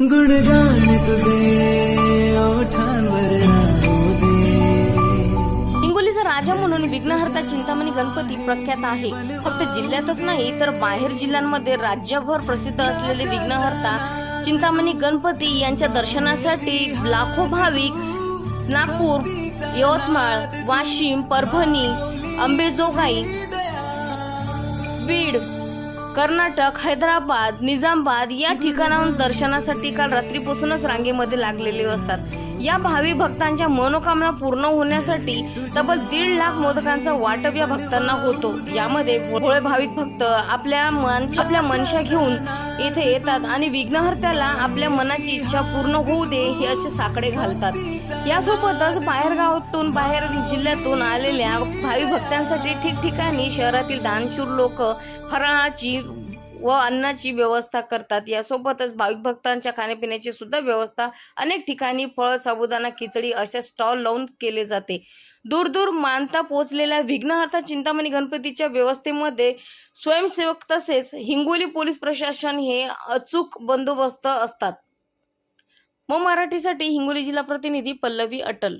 गुणगान तुझे ओठांवर हिंगोलीचा राजा म्हणून विघ्नहर्ता चिंतामणी गणपती प्रख्यात आहे. फक्त जिल्ह्यातच नाही तर बाहेर जिल्ह्यांमध्ये राज्यभर प्रसिद्ध असलेले विघ्नहर्ता चिंतामणी गणपती यांच्या दर्शनासाठी लाखो भाविक नागपूर यवतमाळ वाशिम परभणी अंबेजोगाई बीड कर्नाटक हैदराबाद निजामबाद या ठिकाणाहून दर्शनासाठी काल रात्रीपासूनच रांगेमध्ये लागलेले असतात. या भावी भक्तांच्या मनोकामना पूर्ण होण्यासाठी तब्बल दीड लाख मोदकांचा वाटप या भक्तांना होतो. यामध्ये भोळे भाविक भक्त आपल्या मन आपल्या मनशा घेऊन येथे येतात आणि विघ्नहर्त्याला आपल्या मनाची इच्छा पूर्ण होऊ दे हे असे साकडे घालतात. यासोबतच बाहेर गावातून बाहेर जिल्ह्यातून आलेल्या भावी भक्तांसाठी ठिकठिकाणी शहरातील दानशूर लोक फराळाची व अन्नाची व्यवस्था करतात. यासोबतच भाविक भक्तांच्या खाण्यापिण्याची सुद्धा व्यवस्था अनेक ठिकाणी फळ साबुदाणा खिचडी अशा स्टॉल लावून केले जाते. दूर दूर मानता पोहोचलेल्या विघ्नहर्ता चिंतामणी गणपतीच्या व्यवस्थेमध्ये स्वयंसेवक तसेच हिंगोली पोलीस प्रशासन हे अचूक बंदोबस्त असतात. मग मराठीसाठी हिंगोली जिल्हा प्रतिनिधी पल्लवी अटल